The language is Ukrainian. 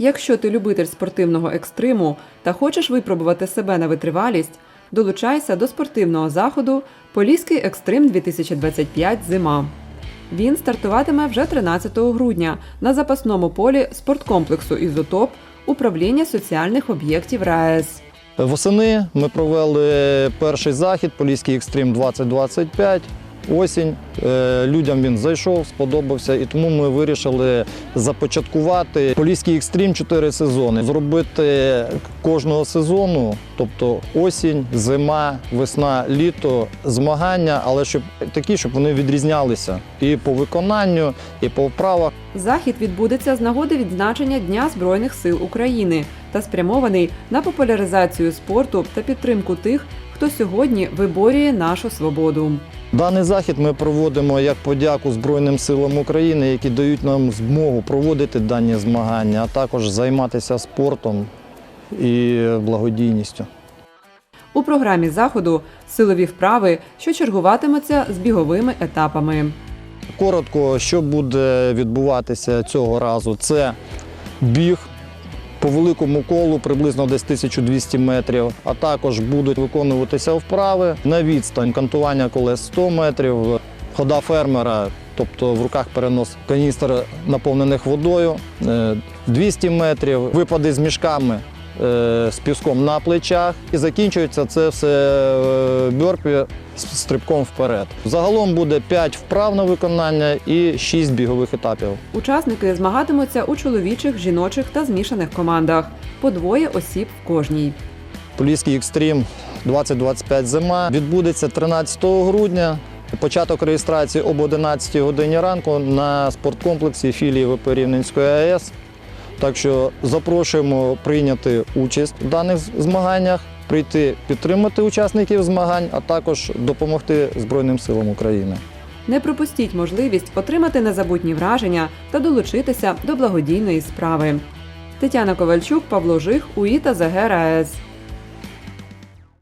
Якщо ти любитель спортивного екстриму та хочеш випробувати себе на витривалість, долучайся до спортивного заходу Поліський екстрим 2025 Зима. Він стартуватиме вже 13 грудня на запасному полі спорткомплексу Ізотоп управління соціальних об'єктів РаЕС. Восени ми провели перший захід Поліський екстрім 2025. Осінь. Е, Людям він зайшов, сподобався, і тому ми вирішили започаткувати Поліський екстрім 4 сезони. Зробити кожного сезону, тобто осінь, зима, весна, літо, змагання, але щоб такі, щоб вони відрізнялися і по виконанню, і по вправах. Захід відбудеться з нагоди відзначення Дня Збройних сил України та спрямований на популяризацію спорту та підтримку тих, хто сьогодні виборює нашу свободу. Даний захід ми проводимо як подяку Збройним силам України, які дають нам змогу проводити дані змагання, а також займатися спортом і благодійністю. У програмі заходу силові вправи, що чергуватимуться з біговими етапами. Коротко, що буде відбуватися цього разу, це біг по великому колу, приблизно десь 1200 метрів, а також будуть виконуватися вправи на відстань кантування колес 100 метрів, хода фермера, тобто в руках перенос каністр наповнених водою, е, 200 метрів, випади з мішками. Е, З піском на плечах і закінчується це все е, бьорпі з стрибком вперед. Загалом буде 5 вправ на виконання і 6 бігових етапів. Учасники змагатимуться у чоловічих, жіночих та змішаних командах по двоє осіб в кожній. Поліський екстрім 2025 зима відбудеться 13 грудня. Початок реєстрації об 11 годині ранку на спорткомплексі філії ВП Рівненської АЕС. Так що запрошуємо прийняти участь в даних змаганнях, прийти підтримати учасників змагань, а також допомогти Збройним силам України. Не пропустіть можливість отримати незабутні враження та долучитися до благодійної справи. Тетяна Ковальчук, Павло Жих, УІТА ЗГ РаЕС.